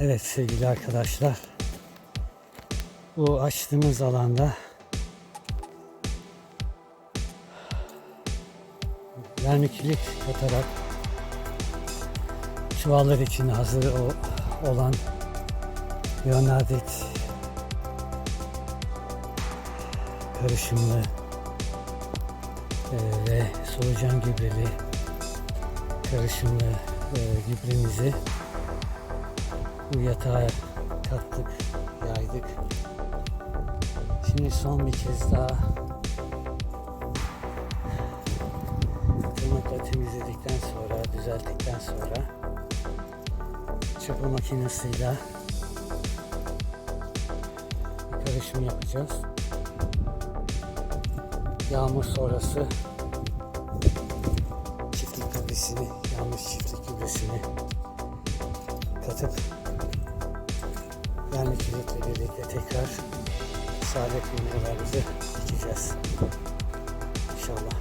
Evet sevgili arkadaşlar. Bu açtığımız alanda vermikülit katarak çuvallar için hazır olan Leonardit karışımlı e, ve solucan gübreli karışımlı e, gübremizi bu yatağa kattık, yaydık. Şimdi son bir kez daha tırnakla temizledikten sonra, düzelttikten sonra çapa makinesiyle karışım yapacağız. Yağmur sonrası çiftlik gübresini, yanlış çiftlik gübresini katıp vermikülitle birlikte tekrar saadet mineralimizi dikeceğiz. İnşallah.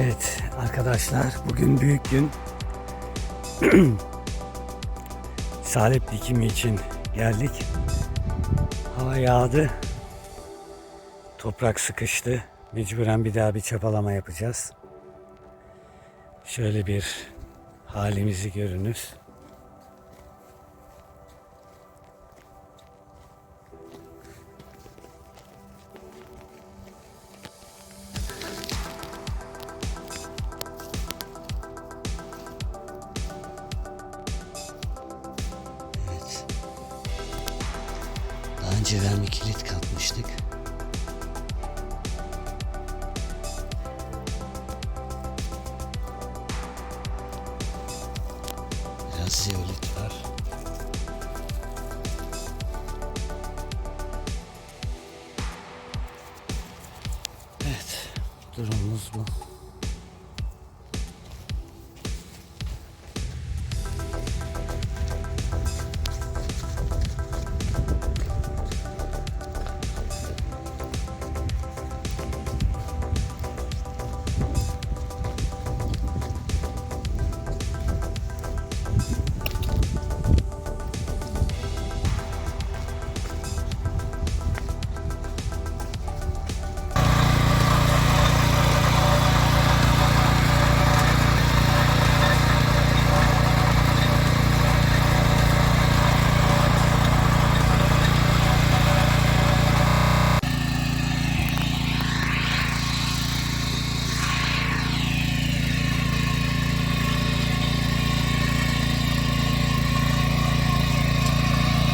Evet arkadaşlar bugün büyük gün. Salep dikimi için geldik. Hava yağdı. Toprak sıkıştı. Mecburen bir daha bir çapalama yapacağız. Şöyle bir halimizi görünüz. Daha önce vermikilit katmıştık. Biraz zeolit var. Evet, durumumuz bu.